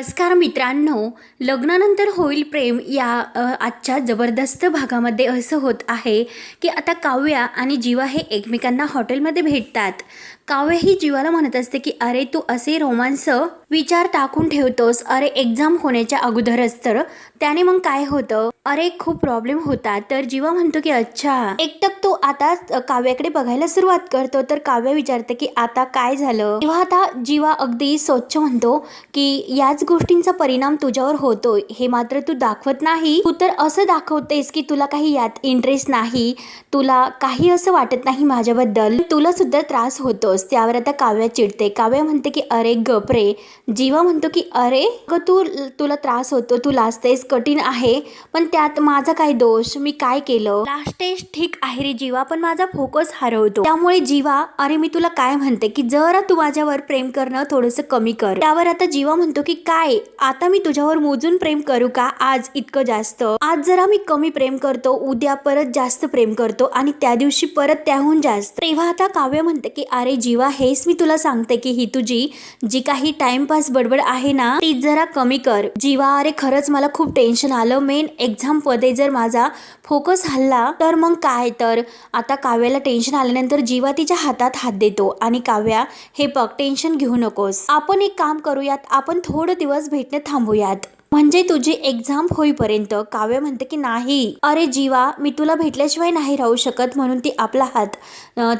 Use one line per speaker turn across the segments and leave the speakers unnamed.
नमस्कार मित्रांनो लग्नानंतर होईल प्रेम या आजच्या जबरदस्त भागामध्ये असं होत आहे की आता काव्या आणि जीवा हे एकमेकांना हॉटेलमध्ये भेटतात. काव्य ही जीवाला म्हणत असते की अरे तू असे रोमांस विचार टाकून ठेवतोस. अरे एक्झाम होण्याच्या अगोदरच तर त्याने मग काय होतं? अरे खूप प्रॉब्लेम होता. तर जीवा म्हणतो की अच्छा. एकटक तो आता काव्याकडे बघायला सुरुवात करतो. तर काव्य विचारते की आता काय झालं? तेव्हा आता जीवा अगदी स्वच्छ म्हणतो की याच गोष्टींचा परिणाम तुझ्यावर होतोय. हे मात्र तू दाखवत नाही. तू तर असं दाखवतेस की तुला काही यात इंटरेस्ट नाही. तुला काही असं वाटत नाही माझ्याबद्दल. तुला सुद्धा त्रास होतोस. त्यावर आता काव्या चिडते. काव्या म्हणते की अरे गप रे. जीवा म्हणतो की अरे ग तू तुला त्रास होतो. तू लाजतेस कठीण आहे पण त्यात माझा काय दोष? मी काय केलं? लास्टेज ठीक आहे रे जीवा पण माझा फोकस हरवतो. त्यामुळे जीवा अरे मी तुला काय म्हणते की जरा तू माझ्यावर प्रेम करणं थोडंसं कमी कर. त्यावर आता जीवा म्हणतो की काय? आता मी तुझ्यावर मोजून प्रेम करू का? आज इतकं जास्त. आज जरा मी कमी प्रेम करतो उद्या परत जास्त प्रेम करतो आणि त्या दिवशी परत त्याहून जास्त. तेव्हा आता काव्य म्हणते की अरे जीवा हेच मी तुला सांगते की ही तुझी जी काही टाइमपास बडबड आहे ना ती जरा कमी कर. जीवा अरे खरंच मला खूप टेन्शन आलं. मेन एक्झाममध्ये जर माझा फोकस हल्ला तर मग काय? तर आता काव्याला टेन्शन आल्यानंतर जीवा तिच्या हातात हात देतो. आणि काव्या हे बघ टेन्शन घेऊ नकोस. आपण एक काम करूयात. आपण थोडं दिवस भेटणं थांबूयात. म्हणजे तुझी एक्झाम होईपर्यंत काव्य म्हणते की नाही? अरे जीवा मी तुला भेटल्याशिवाय नाही राहू शकत म्हणून ती आपला हात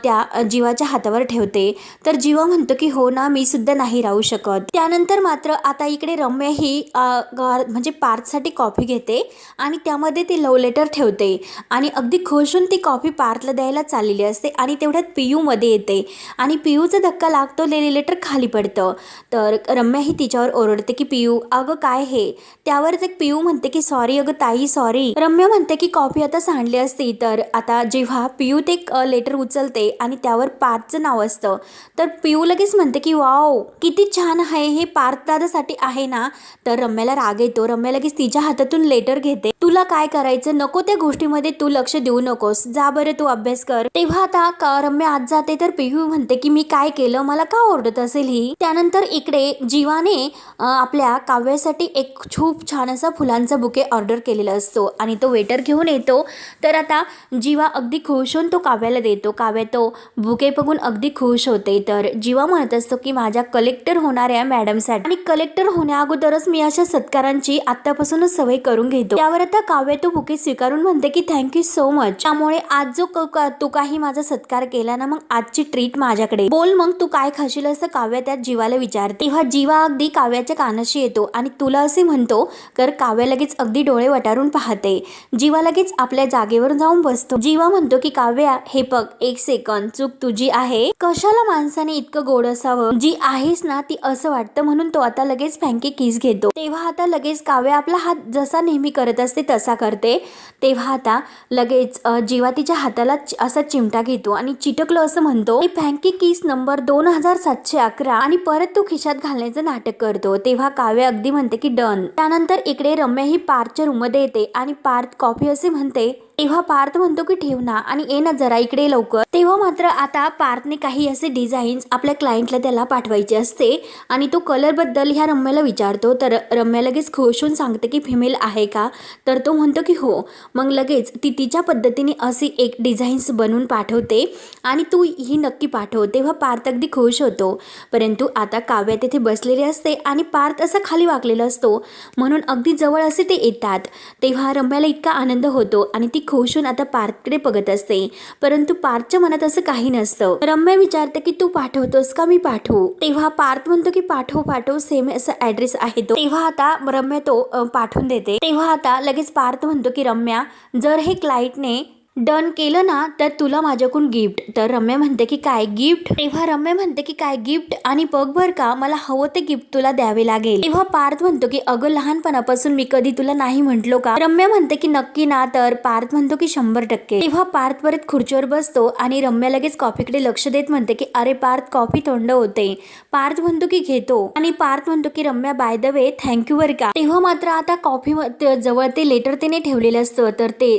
त्या जीवाच्या हातावर ठेवते. तर जीवा म्हणतो की हो ना मी सुद्धा नाही राहू शकत. त्यानंतर मात्र आता इकडे रम्या ही म्हणजे पार्थसाठी कॉफी घेते आणि त्यामध्ये ती लव लेटर ठेवते. आणि अगदी खुश होऊन ती कॉफी पार्थला द्यायला चाललेली असते आणि तेवढ्यात पियूमध्ये येते. आणि पियूचा धक्का लागतो लेली लेटर खाली पडतं. तर रम्या ही तिच्यावर ओरडते की पियू अगं काय हे? त्यावर ते पियू म्हणते की सॉरी अगं ताई सॉरी रम्य म्हणते की कॉफी आता सांडली असती. तर आता जेव्हा पियू ते लेटर उचलते आणि त्यावर पार्थचं नाव असतं तर पियू लगेच म्हणते की वाव किती छान आहे हे पार्थ दादासाठी आहे ना. तर रम्याला राग येतो. रम्या लगेच तिच्या हातातून लेटर घेते. तुला काय करायचं? नको त्या गोष्टीमध्ये तू लक्ष देऊ नकोस. जा बरं तू अभ्यास कर. तेव्हा आता रम्या आत जाते तर पियू म्हणते की मी काय केलं? मला का ओरडत असेल ही? त्यानंतर इकडे जीवाने आपल्या काव्यासाठी एक खूप छान असा फुलांचा बुके ऑर्डर केलेला असतो आणि तो वेटर घेऊन येतो. तर आता जीवा अगदी खुश होऊन तो काव्याला देतो. काव्या तो बुके बघून अगदी खुश होते. तर जीवा म्हणत असतो की माझ्या कलेक्टर होणाऱ्या मॅडमसाठी आणि कलेक्टर होण्या अगोदरच मी अशा सत्कारांची आत्तापासूनच सवय करून घेतो. त्यावर आता काव्य तो बुके स्वीकारून म्हणते की थँक्यू सो मच त्यामुळे आज जो क- तू काही माझा सत्कार केला ना मग आजची ट्रीट माझ्याकडे. बोल मग तू काय खाशील असं काव्य त्यात जीवाला विचारते. तेव्हा जीवा अगदी काव्याच्या कानाशी येतो आणि तुला असे म्हण म्हणतो तर काव्य लगेच अगदी डोळे वटारून पाहते. जीवा लगेच आपल्या जागेवर जाऊन बसतो. जीवा म्हणतो की काव्या हे बघ एक सेकंद चूक तुझी आहे. कशाला माणसाने इतकं गोड असावं? जी आहेस ना ती असं वाटतं म्हणून तो आता लगेच फँकी किस घेतो. तेव्हा आता लगेच काव्य आपला हात जसा नेहमी करत असते तसा करते. तेव्हा आता लगेच जीवा तिच्या हाताला असा चिमटा घेतो आणि चिटकलं असं म्हणतो फँकी किस नंबर दोन हजार सातशे अकरा आणि परत तो खिशात घालण्याचं नाटक करतो. तेव्हा काव्य अगदी म्हणते की डन त्यानंतर इकडे रम्या ही पार्थच्या रूममध्ये येते आणि पार्थ कॉफी असे म्हणते तेव्हा पार्थ म्हणतो की ठेव ना आणि ये ना जरा इकडे लवकर. तेव्हा मात्र आता पार्थने काही असे डिझाईन्स आपल्या क्लायंटला त्याला पाठवायचे असते आणि तो कलरबद्दल ह्या रम्याला विचारतो. तर रम्या लगेच खुश होऊन सांगते की फिमेल आहे का? तर तो म्हणतो की हो. मग लगेच ती तिच्या पद्धतीने अशी एक डिझाईन्स बनवून पाठवते आणि तू ही नक्की पाठव. तेव्हा पार्थ अगदी खुश होतो. परंतु आता काव्या तेथे बसलेली असते आणि पार्थ असा खाली वाकलेला असतो. म्हणून अगदी जवळ असे ते येतात. तेव्हा रम्याला इतका आनंद होतो आणि ती खुश होऊन आता पार्थकडे बघत असते. परंतु पार्थच्या मनात असं काही नसतं. रम्या विचारते की तू पाठवतोस का मी पाठवू? तेव्हा पार्थ म्हणतो की पाठव पाठव सेम असा ऍड्रेस आहे तो. तेव्हा आता रम्या तो पाठवून देते. तेव्हा आता लगेच पार्थ म्हणतो की रम्या जर हे क्लाइंटने डन केलं ना तर तुला माझ्याकडून गिफ्ट. तर रम्या म्हणते की काय गिफ्ट? तेव्हा रम्या म्हणते की काय गिफ्ट? आणि बघ बर का मला हवं ते गिफ्ट तुला द्यावे लागेल. तेव्हा पार्थ म्हणतो की अगं लहानपणापासून मी कधी तुला नाही म्हंटलो का? रम्या म्हणते की नक्की ना तर पार्थ म्हणतो की शंभर टक्के. तेव्हा पार्थ परत खुर्चीवर बसतो आणि रम्या लगेच कॉफीकडे लक्ष देत म्हणते की अरे पार्थ कॉफी थंड होते. पार्थ म्हणतो की घेतो. आणि पार्थ म्हणतो की Ramya by the way thank you बर का. तेव्हा मात्र आता कॉफी जवळ ते लेटर त्याने ठेवलेलं असतं तर ते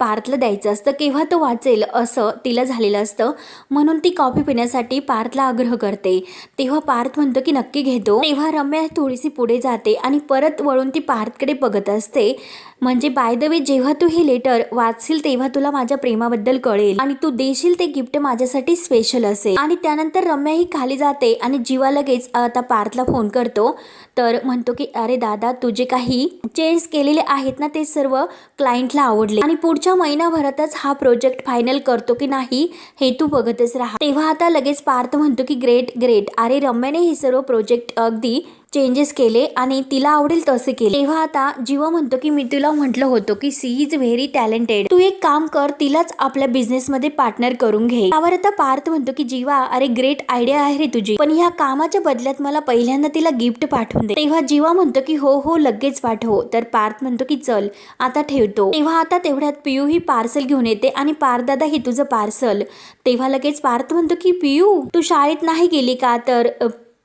पार्थला द्यायचं असतं. असतं केव्हा तो वाचेल असं तिला झालेलं असतं. म्हणून ती कॉफी पिण्यासाठी पार्थला आग्रह करते. तेव्हा पार्थ म्हणतो की नक्की घेतो. तेव्हा रम्या थोडीशी पुढे जाते आणि परत वळून ती पार्थकडे बघत असते. म्हणजे बाय द वे जेव्हा तू हे लेटर वाचशील तेव्हा तुला माझ्या प्रेमाबद्दल कळेल. आणि तू देशील ते गिफ्ट माझ्यासाठी स्पेशल असेल. आणि त्यानंतर रम्या ही खाली जाते आणि जीवा लगेच आता पार्थला फोन करतो. तर म्हणतो की अरे दादा तुझे काही चेंज केलेले आहेत ना ते सर्व क्लायंटला आवडले. आणि पुढच्या महिनाभरातच हा प्रोजेक्ट फायनल करतो की नाही हे तू बघतच राहा. तेव्हा आता लगेच पार्थ म्हणतो की ग्रेट ग्रेट अरे रम्याने हे सर्व प्रोजेक्ट अगदी चेंजेस केले आणि तिला आवडेल तसे केले. तेव्हा आता जीवा म्हणतो की मी तुला म्हटलं होतं की सी इज व्हेरी टॅलेंटेड तू एक काम कर तिलाच आपल्या बिझनेस मध्ये पार्टनर करून घे. त्यावर आता पार्थ म्हणतो की जीवा अरे ग्रेट आयडिया आहे रे तुझी. पण ह्या कामाच्या बदल्यात मला पहिल्यांदा तिला गिफ्ट पाठवून दे. तेव्हा जीवा म्हणतो की हो हो लगेच पाठव. तर पार्थ म्हणतो की चल आता ठेवतो. तेव्हा आता तेवढ्यात पियू ही पार्सल घेऊन येते आणि पार्थ दादा हे तुझं पार्सल तेव्हा लगेच पार्थ म्हणतो की पियू तू शाळेत नाही गेली का? तर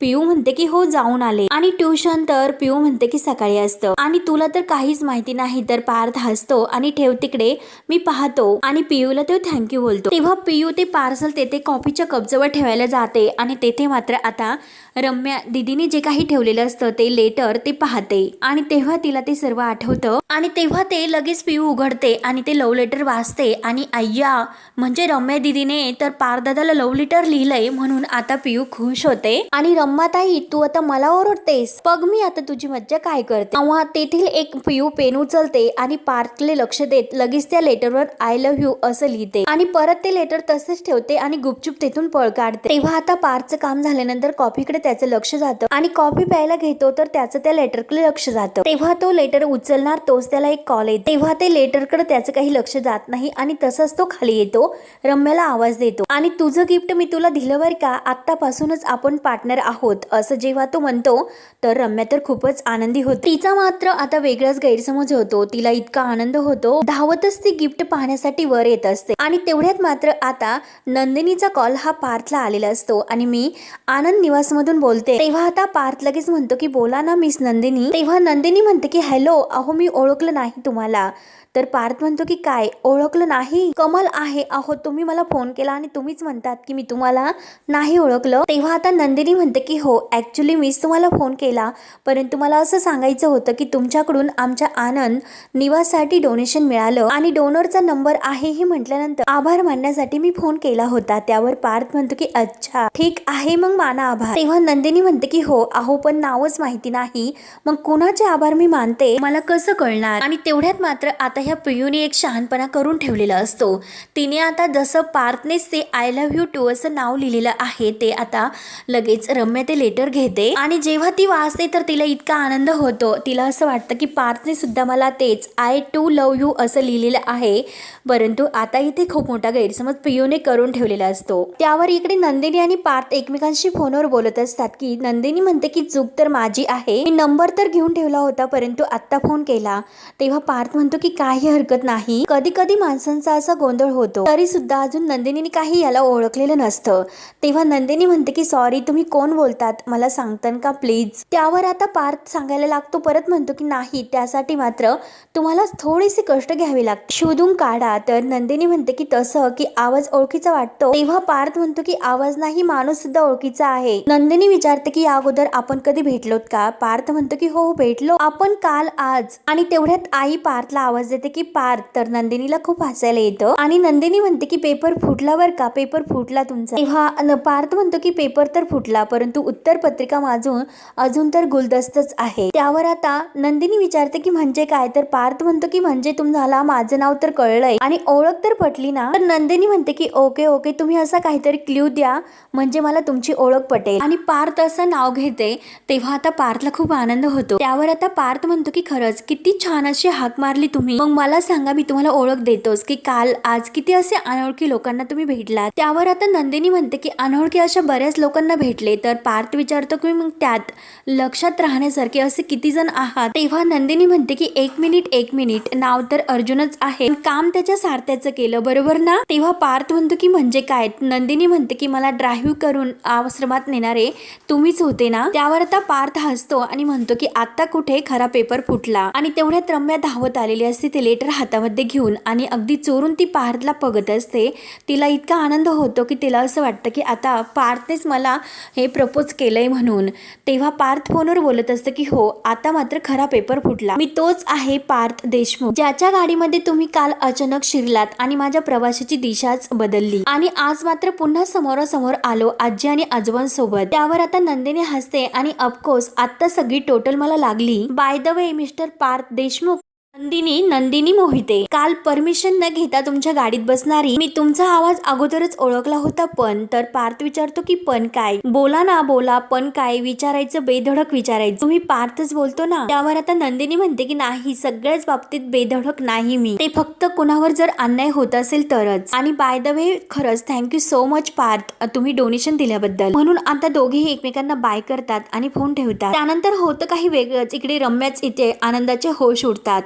पियू म्हणते की हो जाऊन आले. आणि ट्युशन तर पियू म्हणते की सकाळी असतं. आणि तुला तर काहीच माहिती नाही तर पार्थ हसतो आणि ठेव तिकडे मी पाहतो. आणि पियूला तो थँक्यू बोलतो. तेव्हा पियू ते पार्सल तेथे कॉफीच्या कपजवळ ठेवायला जाते आणि तेथे मात्र आता रम्या दिदीने जे काही ठेवलेलं असतं ते लेटर ते पाहते. आणि तेव्हा तिला ते सर्व आठवतं. आणि तेव्हा ते लगेच पिऊ उघडते आणि ते लव्ह लेटर वाचते. आणि अय्या म्हणजे रम्या दिदीने तर पारदादाला लव्ह लेटर लिहिलंय म्हणून आता पिऊ खुश होते. आणि रम्माताई तू आता मला ओरडतेस. बघ मी आता तुझी मज्जा काय करते. तेव्हा तेथील एक पिऊ पेन उचलते आणि पार्थले लक्ष देत लगेच त्या लेटरवर आय लव्ह यू असं लिहिते. आणि परत ते लेटर तसंच ठेवते आणि गुपचूप तेथून पळ काढते. तेव्हा आता पार्थचं काम झाल्यानंतर कॉफीकडे त्याचं लक्ष जातं. आणि कॉफी प्यायला घेतो तर त्याचं त्या लेटरकडे लक्ष जातं. तेव्हा तो लेटर उचलणार तोच त्याला एक कॉल येतो. तेव्हा ते लेटरकडे त्याचं काही लक्ष जात नाही आणि तसंच तो खाली येतो रम्याला आवाज देतो. आणि तुझं गिफ्ट मी तुला दिलं बरं का? आत्तापासूनच आपण पार्टनर आहोत असं जेव्हा तो म्हणतो तर रम्या तर खूपच आनंदी होती. तिचा मात्र आता वेगळाच गैरसमज होतो. तिला इतका आनंद होतो. धावतच ती गिफ्ट पाहण्यासाठी वर येत असते. आणि तेवढ्यात मात्र आता नंदिनीचा कॉल हा पार्थला आलेला असतो. आणि मी आनंद मधून बोलते. तेव्हा आता पार्थ लगेच म्हणतो की बोला ना मिस नंदिनी. तेव्हा नंदिनी म्हणते की हॅलो अहो मी ओळखलं नाही तुम्हाला. तर पार्थ म्हणतो की काय? ओळखलं नाही? कमल आहे. अहो तुम्ही मला फोन केला आणि तुम्हीच म्हणतात की मी तुम्हाला नाही ओळखलं. तेव्हा आता नंदिनी म्हणते की हो ॲक्च्युली मीच तुम्हाला फोन केला. परंतु मला असं सांगायचं होतं की तुमच्याकडून आमच्या आनंद निवाससाठी डोनेशन मिळालं आणि डोनरचा नंबर आहे हे म्हटल्यानंतर आभार मानण्यासाठी मी फोन केला होता. त्यावर पार्थ म्हणतो की अच्छा ठीक आहे मग माना आभार. तेव्हा नंदिनी म्हणते की हो अहो पण नावच माहिती नाही. मग कुणाचे आभार मी मानते? मला कसं कळणार? आणि तेवढ्यात मात्र आता आता ह्या पियूने एक शहाणपणा करून ठेवलेला असतो. तिने आता जसं पार्थनेच ते आय लव्ह यू टू असं नाव लिहिलेलं आहे ते आता लगेच रम्य ते लेटर घेते. आणि जेव्हा ती वाचते तर तिला इतका आनंद होतो. तिला असं वाटतं की पार्थने सुद्धा मला तेच आय टू लव यू असं लिहिलेलं आहे. परंतु आता इथे खूप मोठा गैरसमज पियूने करून ठेवलेला असतो. त्यावर इकडे नंदिनी आणि पार्थ एकमेकांशी फोनवर बोलत असतात की नंदिनी म्हणते की चूक तर माझी आहे. मी नंबर तर घेऊन ठेवला होता परंतु आत्ता फोन केला. तेव्हा पार्थ म्हणतो की काही हरकत नाही. कधी कधी माणसांचा असा गोंधळ होतो. तरी सुद्धा अजून नंदिनीने काही याला ओळखलेलं नसतं. तेव्हा नंदिनी म्हणते की सॉरी तुम्ही कोण बोलतात? मला सांगतान का प्लीज? त्यावर आता पार्थ सांगायला लागतो. परत म्हणतो की नाही त्यासाठी मात्र तुम्हाला थोडेसे कष्ट घ्यावे लागते शोधून काढा. तर नंदिनी म्हणते की तसं की आवाज ओळखीचा वाटतो. तेव्हा पार्थ म्हणतो की आवाज नाही माणूस सुद्धा ओळखीचा आहे. नंदिनी विचारते की या अगोदर आपण कधी भेटलोत का? पार्थ म्हणतो की हो, हो भेटलो. आपण काल आज. आणि तेवढ्यात आई पार्थला आवाज जाते की पार्थ. तर नंदिनीला खूप हसायला येतं आणि नंदिनी म्हणते की पेपर फुटला बर का? पेपर फुटला तुमचा. तेव्हा पार्थ म्हणतो की पेपर तर फुटला परंतु उत्तर पत्रिका माझून अजून तर गुलदस्तच आहे. त्यावर आता नंदिनी विचारते की म्हणजे काय? तर पार्थ म्हणतो की म्हणजे तुम्हाला माझं नाव तर कळलंय आणि ओळख तर पटली ना? तर नंदिनी म्हणते की ओके ओके तुम्ही असा काहीतरी क्ल्यू द्या म्हणजे मला तुमची ओळख पटेल. आणि पार्थ असं नाव घेते तेव्हा आता पार्थला खूप आनंद होतो. त्यावर आता पार्थ म्हणतो की खरंच किती छान अशी हाक मारली तुम्ही. मग मला सांगा मी तुम्हाला ओळख देतोस की काल आज किती असे अनोळखी लोकांना तुम्ही भेटलात. त्यावर आता नंदिनी म्हणते की अनोळखी अशा बऱ्याच लोकांना भेटले तर पार्थ विचारतो की मग त्यात लक्षात राहण्यासारखे असे किती जण आहात? तेव्हा नंदिनी म्हणते की एक मिनिट एक मिनिट नाव तर अर्जुनच आहे. काम त्याच्या सारथ्याचं केलं बरोबर ना? तेव्हा पार्थ म्हणतो की म्हणजे काय? नंदिनी म्हणते की मला ड्राईव्ह करून आश्रमात नेणारे तुम्हीच होते ना? त्यावर आता पार्थ हसतो आणि म्हणतो की आता कुठे खरा पेपर फुटला? आणि तेवढ्यात रम्या धावत आलेली असते. ते लेटर हातामध्ये घेऊन आणि अगदी चोरून ती पार्थला बघत असते तिला इतका आनंद होतो की तिला असं वाटतं की आता पार्थनेच मला हे प्रपोज केलं आहे म्हणून. तेव्हा पार्थ फोनवर बोलत असतं की हो आता मात्र खरा पेपर फुटला. मी तोच आहे पार्थ देशमुख ज्याच्या गाडीमध्ये तुम्ही काल अचानक शिरलात आणि माझ्या प्रवासाची दिशाच बदलली. आणि आज मात्र पुन्हा समोरासमोर आलो आजी आणि आजोबांसोबत. त्यावर आता नंदिनी हसते आणि अफकोर्स आता सगळी टोटल मला लागली. By the way mister Parth Deshmukh Nandini Nandini Mohite काल परमिशन न घेता तुमच्या गाडीत बसणारी मी तुमचा आवाज अगोदरच ओळखला होता पण तर पार्थ विचारतो की पण काय? बोला ना बोला पण काय? विचारायचं बेधडक विचारायचं. तुम्ही पार्थच बोलतो ना? त्यावर आता नंदिनी म्हणते की नाही सगळ्याच बाबतीत बेधडक नाही मी. ते फक्त कुणावर जर अन्याय होत असेल तरच. आणि बाय द वे खरंच थँक्यू सो मच पार्थ तुम्ही डोनेशन दिल्याबद्दल. म्हणून आता दोघेही एकमेकांना बाय करतात आणि फोन ठेवतात. त्यानंतर होतं काही वेगळंच. इकडे रम्याच इथे आनंदाचे होश उडतात.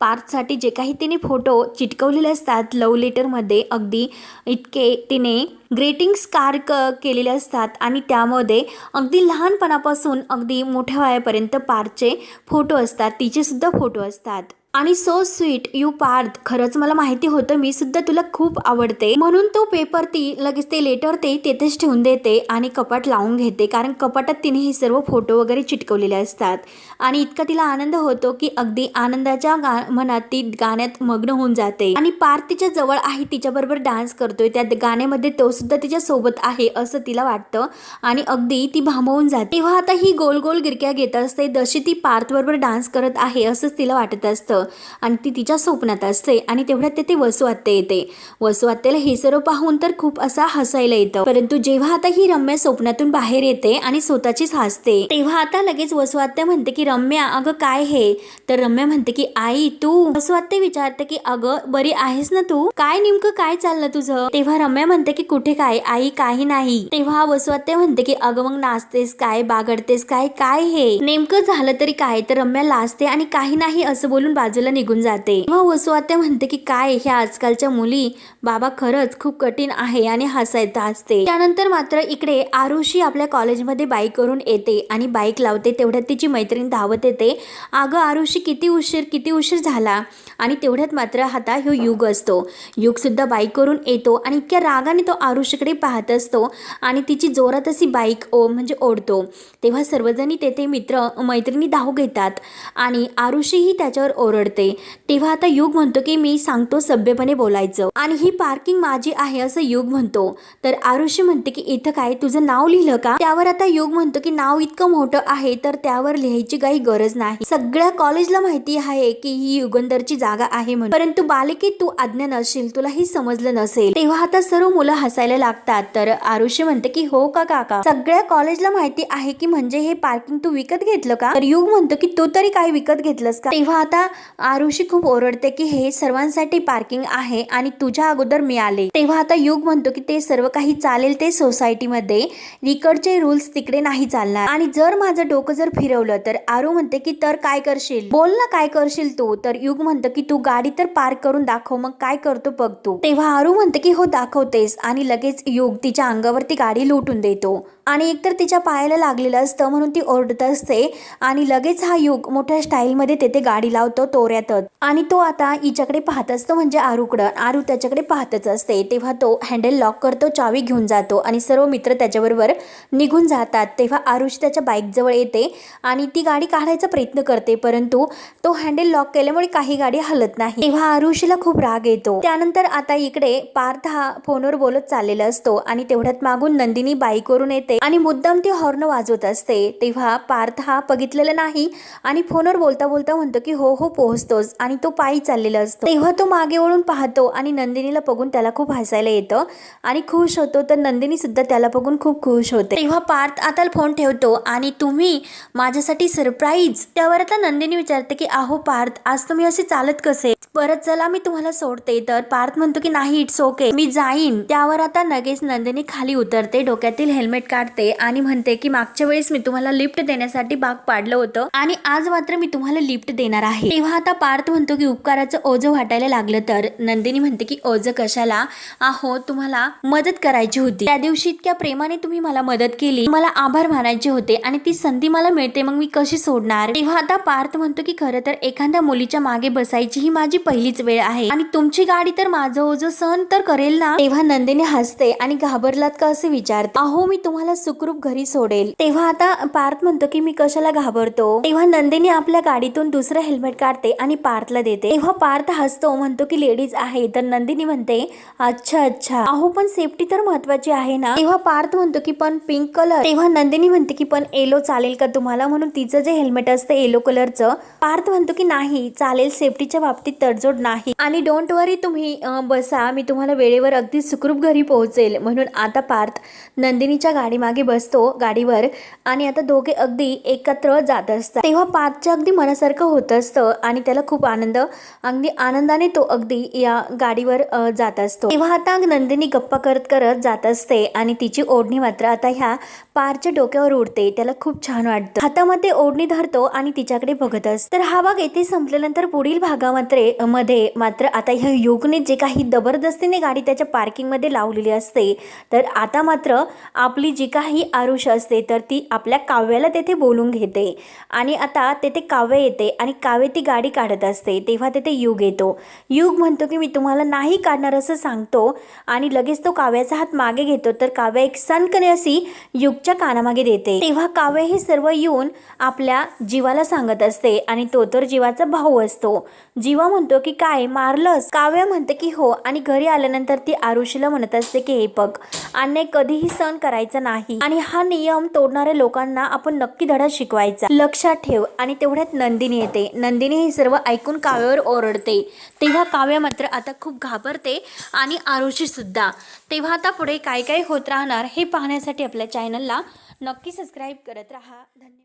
पार्थसाठी जे काही तिने फोटो चिटकवलेले असतात लव लेटरमध्ये अगदी इतके तिने ग्रेटिंग्स कार क केलेले असतात आणि त्यामध्ये अगदी लहानपणापासून अगदी मोठ्या वयापर्यंत पार्थचे फोटो असतात तिचेसुद्धा फोटो असतात. आणि सो स्वीट यू पार्थ खरंच मला माहिती होतं मी सुद्धा तुला खूप आवडते. म्हणून तो पेपर ती लगेच ते लेटर ते तेथेच ठेवून देते आणि कपाट लावून घेते. कारण कपाटात तिने हे सर्व फोटो वगैरे चिटकवलेले असतात. आणि इतका तिला आनंद होतो की अगदी आनंदाच्या गा मनात ती गाण्यात मग्न होऊन जाते. आणि पार्थ तिच्या जवळ आहे तिच्याबरोबर डान्स करतोय. त्या गाण्यामध्ये तो सुद्धा तिच्या सोबत आहे असं तिला वाटतं. आणि अगदी ती भांबवून जाते. तेव्हा आता ही गोल गोल गिरक्या घेत असते जशी ती पार्थ बरोबर डान्स करत आहे असंच तिला वाटत असतं. आणि ती तिच्या स्वप्नात असते आणि तेवढ्यात तेथे वसू आत्या येते. वसू आत्याला हे सर्व पाहून तर खूप असा हसायला येतं. परंतु जेव्हा आता ही रम्या स्वप्नातून बाहेर येते आणि स्वतःचीच हसते तेव्हा आता लगेच वसू आत्या म्हणते की रम्या अगं काय हे? तर रम्या म्हणते की आई तू वसू आत्या विचारते की अगं बरी आहेस ना तू? काय नेमकं काय चाललं तुझं? तेव्हा रम्या म्हणते की कुठे काय? आई काही नाही. तेव्हा वसू आत्या म्हणते की अगं मग नाचतेस काय? बागडतेस काय? काय हे? नेमकं झालं तरी काय? तर रम्या लाजते आणि काही नाही असं बोलून बाजूला निघून जाते. तेव्हा वसू आत्या म्हणते की काय ह्या आजकालच्या मुली बाबा खरंच खूप कठीण आहे आणि हसायचं असते त्यानंतर मात्र इकडे आरुषी आपल्या कॉलेजमध्ये बाईक करून येते आणि बाईक लावते. तेवढ्यात तिची मैत्रीण धावत येते. अगं आरुषी किती उशीर किती उशीर झाला? आणि तेवढ्यात मात्र हाता ह्यो युग असतो. युगसुद्धा बाईक करून येतो आणि इतक्या रागाने तो आरुषीकडे पाहत असतो आणि तिची जोरात अशी बाईक ओ म्हणजे ओढतो. तेव्हा सर्वजणी तेथे मित्र मैत्रिणी धाव घेतात आणि आरुषीही त्याच्यावर ओर ओरडते. तेव्हा आता युग म्हणतो की मी सांगतो सभ्यपणे बोलायचं. आणि ही पार्किंग माझी आहे असं युग म्हणतो. तर आरुषी म्हणते की इथं काय? तुझं नाव लिहिलं का? त्यावर आता युग म्हणतो की नाव इतकं मोठं आहे तर त्यावर लिहायची काही गरज नाही. सगळ्या कॉलेजला माहिती आहे की ही युगंधरची जागा आहे म्हणून. परंतु बालिके तू आज्ञा नसेल तुला ही समजलं नसेल. तेव्हा आता सर्व मुलं हसायला लागतात. तर आरुषी म्हणते की हो का काका? सगळ्या कॉलेजला माहिती आहे की म्हणजे हे पार्किंग तू विकत घेतलं का? तर युग म्हणतो की तू तरी काय विकत घेतलंस का? तेव्हा आता आरुषी खूप ओरडते की हे सर्वांसाठी पार्किंग आहे आणि तुझ्या अगोदर मी आले तेव्हा आता युग म्हणतो की ते सर्व काही चालेल ते सोसायटीमध्ये. इकडचे रूल्स तिकडे नाही चालणार. आणि जर माझं डोकं जर फिरवलं तर आरू म्हणते की तर काय करशील? बोल ना काय करशील तू. तर युग म्हणतं की तू गाडी तर पार्क करून दाखव मग काय करतो बघ तू. तेव्हा आरू म्हणते की हो दाखवतेस आणि लगेच युग तिच्या अंगावरती गाडी लुटून देतो. आणि एकतर तिच्या पायाला लागलेलं असतं म्हणून ती ओरडत असते. आणि लगेच हा युग मोठ्या स्टाईलमध्ये तेथे गाडी लावतो तोऱ्यातच. आणि तो आता हिच्याकडे पाहत असतो म्हणजे आरूकडं. आरू त्याच्याकडे पाहतच असते. तेव्हा तो हँडल लॉक करतो चावी घेऊन जातो आणि सर्व मित्र त्याच्याबरोबर निघून जातात. तेव्हा आरुष त्याच्या बाईकजवळ येते आणि ती गाडी काढायचा प्रयत्न करते परंतु तो हँडल लॉक केल्यामुळे काही गाडी हलत नाही. तेव्हा आरुषीला खूप राग येतो. त्यानंतर आता इकडे पार्थ हा फोनवर बोलत चाललेला असतो आणि तेवढ्यात मागून नंदिनी बाईकवरून येते. आणि मुद्दाम ती हॉर्न वाजवत असते. तेव्हा पार्थ हा बघितलेला नाही आणि फोनवर बोलता बोलता म्हणतो की हो हो पोहोचतोच. आणि तो पायी चाललेला असतो. तेव्हा तो मागे वळून पाहतो आणि नंदिनीला बघून त्याला खूप हसायला येतं. आणि खुश होतो तर नंदिनी सुद्धा त्याला बघून खूप खुश होते. तेव्हा पार्थ आता फोन ठेवतो आणि तुम्ही माझ्यासाठी सरप्राईज त्यावर आता नंदिनी विचारते की आहो पार्थ आज तुम्ही असे चालत कसे? परत चला मी तुम्हाला सोडते. तर पार्थ म्हणतो की नाही इट्स ओके मी जाईन. त्यावर आता लगेच नंदिनी खाली उतरते डोक्यातील हेल्मेट काढते काढते आणि म्हणते की मागच्या वेळेस मी तुम्हाला लिफ्ट देण्यासाठी भाग पाडलं होतं आणि आज मात्र मी तुम्हाला लिफ्ट देणार आहे. तेव्हा आता पार्थ म्हणतो की उपकाराचं ओझं वाटायला लागलं तर. नंदिनी म्हणते की ओझं कशाला? आहो तुम्हाला मदत करायची होती. त्या दिवशी इतक्या प्रेमाने तुम्ही मला मदत केली. मला आभार मानायचे होते आणि ती संधी मला मिळते मग मी कशी सोडणार? तेव्हा आता पार्थ म्हणतो की खरं तर एखाद्या मुलीच्या मागे बसायची ही माझी पहिलीच वेळ आहे. आणि तुमची गाडी तर माझं ओझं सहन तर करेल ना? तेव्हा नंदिनी हसते आणि घाबरलात का असे विचारते. अहो मी तुम्हाला सुखरूप घरी सोडेल. तेव्हा आता पार्थ म्हणतो की मी कशाला घाबरतो? तेव्हा नंदिनी आपल्या गाडीतून दुसरं हेल्मेट काढते आणि पार्थला देते. तेव्हा पार्थ हसतो म्हणतो की लेडीज आहे. तर नंदिनी म्हणते अच्छा अच्छा. अहो पण सेफ्टी तर महत्वाची आहे ना? तेव्हा पार्थ म्हणतो की पण पिंक कलर तेव्हा नंदिनी म्हणते की पण येलो चालेल का तुम्हाला? म्हणून तिचं जे हेल्मेट असतं येलो कलरचं पार्थ म्हणतो की नाही चालेल सेफ्टीच्या बाबतीत तडजोड नाही. आणि डोंट वरी तुम्ही बसा. मी तुम्हाला वेळेवर अगदी सुखरूप घरी पोहोचेल. म्हणून आता पार्थ नंदिनीच्या गाडी मागे बसतो गाडीवर आणि आता दोघे अगदी एकत्र जात असतात. तेव्हा पाचच्या अगदी मनासारखं होत असतं आणि त्याला खूप आनंद अगदी आनंदाने तो अगदी या गाडीवर जात असतो. तेव्हा आता नंदिनी गप्पा करत करत जात असते आणि तिची ओढणी मात्र आता ह्या पारच्या डोक्यावर उडते. त्याला खूप छान वाटतं. हातामध्ये ओढणी धरतो आणि तिच्याकडे बघत असतो. तर हा भाग येथे संपल्यानंतर पुढील भागामध्ये मध्ये मात्र आता ह्या युगने जे काही जबरदस्तीने गाडी त्याच्या पार्किंगमध्ये लावलेली असते तर आता मात्र आपली जी काही आरुष असते तर ती आपल्या काव्याला तेथे बोलून घेते. आणि आता तेथे काव्य येते आणि काव्य ती गाडी काढत असते. तेव्हा तेथे युग येतो. युग म्हणतो की मी तुम्हाला नाही काढणार असं सांगतो आणि लगेच तो काव्याचा हात मागे घेतो तर काव्य एक सनकने अशी युगच्या कानामागे देते. तेव्हा काव्य हे सर्व येऊन आपल्या जीवाला सांगत असते आणि तो तर जीवाचा भाऊ असतो. जीवा म्हणतो की काय? मारलंस. काव्य म्हणते की हो आणि घरी आल्यानंतर ती आरुषीला म्हणत असते की हे बघ अन्याय कधीही सहन करायचा नाही. आणि हा नियम तोडणाऱ्या लोकांना आपण नक्की धडा शिकवायचा. लक्षात ठेव आणि तेवढ्यात नंदिनी येते. नंदिनी हे सर्व ऐकून काव्यावर ओरडते. तेव्हा काव्य मात्र आता खूप घाबरते आणि आरुषी सुद्धा. तेव्हा आता पुढे काय काय होत राहणार हे पाहण्यासाठी आपल्या चॅनलला नक्की सबस्क्राईब करत राहा. धन्यवाद.